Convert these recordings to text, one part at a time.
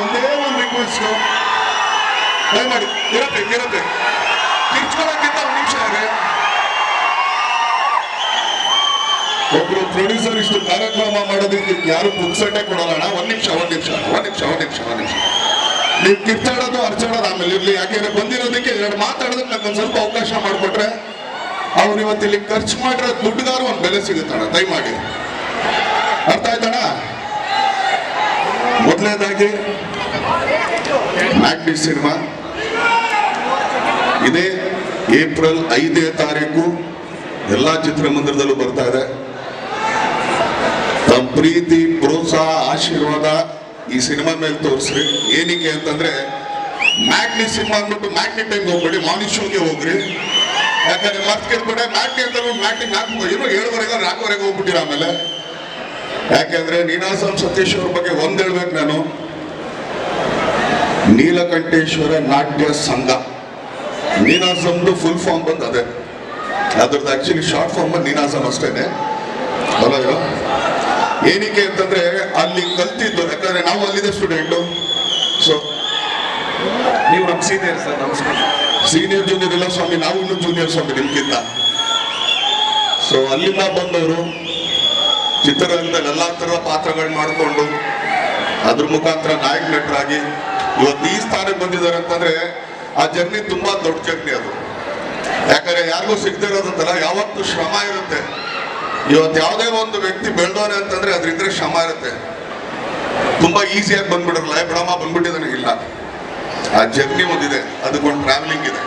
Artist ದಯಮಾಡಿ ಇರತ್ತೆ ಇರತ್ತೆ. ಕಿರ್ಚ್ಕೊಳಕ್ಕಿಂತ ಒಂದು ನಿಮಿಷ ಇದೆ ಒಬ್ರು ಪ್ರೊಡ್ಯೂಸರ್ ಇಷ್ಟು ಕಾರ್ಯಕ್ರಮ ಮಾಡೋದಕ್ಕೆ ಯಾರು ಪುಕ್ಸಟ್ಟೆ ಕೊಡಲ್ಲ ಒಂದು ಒಂದ್ ನಿಮಿಷ ಒಂದ್ ನಿಮಿಷ ಒಂದ್ ನಿಮಿಷ ಒಂದ್ ನಿಮಿಷ ಒಂದ್ ನಿಮಿಷ. ನೀವು ಕಿರ್ಚಾಡೋದು ಅರ್ಚಾಡೋದು ಆಮೇಲೆ ಇರ್ಲಿ. ಯಾಕೆಂದ್ರೆ ಬಂದಿರೋದಕ್ಕೆ ಎರಡು ಮಾತಾಡೋದಕ್ಕೆ ನಂಗೆ ಒಂದ್ ಸ್ವಲ್ಪ ಅವಕಾಶ ಮಾಡಿಕೊಟ್ರೆ ಅವ್ರು ಇವತ್ತು ಇಲ್ಲಿ ಖರ್ಚು ಮಾಡಿರೋ ದುಡ್ಡುಗಾರು ಒಂದು ಬೆಲೆ ಸಿಗುತ್ತಣ್ಣ ದಯಮಾಡಿ. ಅರ್ಥ ಆಯ್ತಣ್ಣ? ಮೊದಲನೇದಾಗಿ ಮ್ಯಾಗ್ನಿ ಸಿನಿಮಾ. ಇದೇ ಏಪ್ರಿಲ್ ಐದನೇ ತಾರೀಕು ಎಲ್ಲ ಚಿತ್ರಮಂದಿರದಲ್ಲೂ ಬರ್ತಾ ಇದೆ. ತಮ್ಮ ಪ್ರೀತಿ, ಪ್ರೋತ್ಸಾಹ, ಆಶೀರ್ವಾದ ಈ ಸಿನಿಮಾ ಮೇಲೆ ತೋರಿಸ್ರಿ. ಏನಿಗೆ ಅಂತಂದ್ರೆ, ಮ್ಯಾಗ್ನಿ ಸಿನಿಮಾ ಅಂದ್ಬಿಟ್ಟು ಮ್ಯಾಗ್ನಿ ಟೈಮ್ ಹೋಗ್ಬೇಡಿ ಮಾರ್ನಿಂಗ್ ಶೋಗೆ ಹೋಗ್ರಿ. ಯಾಕಂದ್ರೆ ಮತ್ ಕೇಳ್ಬೇಡ, ಮ್ಯಾಗ್ನಿ ಅಂತ ಮ್ಯಾಗ್ನಿ ನಾಲ್ಕು ಏಳುವರೆಗೆ, ನಾಲ್ಕುವರೆಗೆ ಹೋಗ್ಬಿಟ್ಟಿರ ಆಮೇಲೆ. ಯಾಕೆಂದ್ರೆ ನೀನಾಸಂ ಸತೀಶ್ ಅವ್ರ ಬಗ್ಗೆ ಒಂದ್ ಹೇಳ್ಬೇಕು ನಾನು. ನೀಲಕಂಠೇಶ್ವರ ನಾಟ್ಯ ಸಂಘ. ನೀನಾಸಂದು ಫುಲ್ ಫಾರ್ಮ್ ಬಂದು ಅದೇ. ಅದ್ರದ್ದು ಆಕ್ಚುಲಿ ಶಾರ್ಟ್ ಫಾರ್ಮ್ ಬಂದು ನೀನಾಸಂ ಅಷ್ಟೇನೆ. ಅಲ್ಲಯ್ಯೋ? ಏನಕ್ಕೆ ಅಂತಂದ್ರೆ ಅಲ್ಲಿ ಕಲ್ತಿದ್ದು ಯಾಕಂದ್ರೆ ನಾವು ಅಲ್ಲಿದೆ ಸ್ಟೂಡೆಂಟು ಸೊ ನೀವು ನಮ್ಮ ಸೀನಿಯರ್ ಸರ್ ನಮಸ್ಕಾರ ಸೀನಿಯರ್ ಜೂನಿಯರ್ ಇಲ್ಲ ಸ್ವಾಮಿ ನಾವು ಇನ್ನು ಜೂನಿಯರ್ ಸ್ವಾಮಿ ನಿಮ್ಗಿಂತ. ಸೊ ಅಲ್ಲಿಂದ ಬಂದವರು ಚಿತ್ರರಂಗದಲ್ಲಿ ಎಲ್ಲಾ ತರದ ಪಾತ್ರಗಳನ್ನ ಮಾಡಿಕೊಂಡು ಅದ್ರ ಮುಖಾಂತರ ನಾಯಕ ನಟರಾಗಿ ಇವತ್ತು ಈ ಸ್ಥಾನಕ್ಕೆ ಬಂದಿದ್ದಾರೆ ಅಂತಂದ್ರೆ ಆ ಜರ್ನಿ ತುಂಬಾ ದೊಡ್ಡ ಜರ್ನಿ ಅದು. ಯಾಕಂದ್ರೆ ಯಾರಿಗೂ ಸಿಗ್ತಾ ಇರೋದಂತಲ್ಲ, ಯಾವತ್ತು ಶ್ರಮ ಇರುತ್ತೆ. ಇವತ್ತು ಯಾವುದೇ ಒಂದು ವ್ಯಕ್ತಿ ಬೆಳೆದವನೆ ಅಂತಂದ್ರೆ ಅದ್ರಿದ್ರೆ ಶ್ರಮ ಇರುತ್ತೆ. ತುಂಬಾ ಈಸಿಯಾಗಿ ಬಂದ್ಬಿಡಲ್ಲ ಭ್ರಮ ಬಂದ್ಬಿಟ್ಟಿದೆ ಬಂದ್ಬಿಟ್ಟಿದ್ದಾನೆ. ಇಲ್ಲ. ಆ ಜರ್ನಿ ಒಂದಿದೆ ಅದಕ್ಕೊಂದು ಟ್ರಾವೆಲಿಂಗ್ ಇದೆ.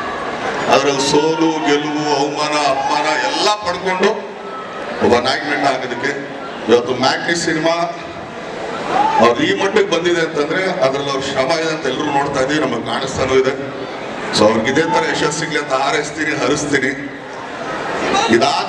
ಅದರಲ್ಲಿ ಸೋಲು, ಗೆಲುವು, ಅವಮಾನ, ಅಪಮಾನ ಎಲ್ಲ ಪಡ್ಕೊಂಡು ಒಬ್ಬ ನಾಯಕ ಆಗೋದಕ್ಕೆ ಇವತ್ತು ಮ್ಯಾಗ್ನಿ ಸಿನಿಮಾ ಅವ್ರು ಈ ಮಟ್ಟಕ್ಕೆ ಬಂದಿದೆ ಅಂತಂದ್ರೆ ಅದ್ರಲ್ಲಿ ಅವ್ರ ಶ್ರಮ ಇದೆ ಅಂತ ಎಲ್ಲರೂ ನೋಡ್ತಾ ಇದೀವಿ, ನಮಗೆ ಕಾಣಿಸ್ತಾನೂ ಇದೆ. ಸೊ ಅವ್ರಿಗೆ ಇದೇ ತರ ಯಶಸ್ಸಿಗ್ಲಿ ಅಂತ ಹಾರೈಸ್ತೀನಿ, ಹರಿಸ್ತೀನಿ. ಇದಾದ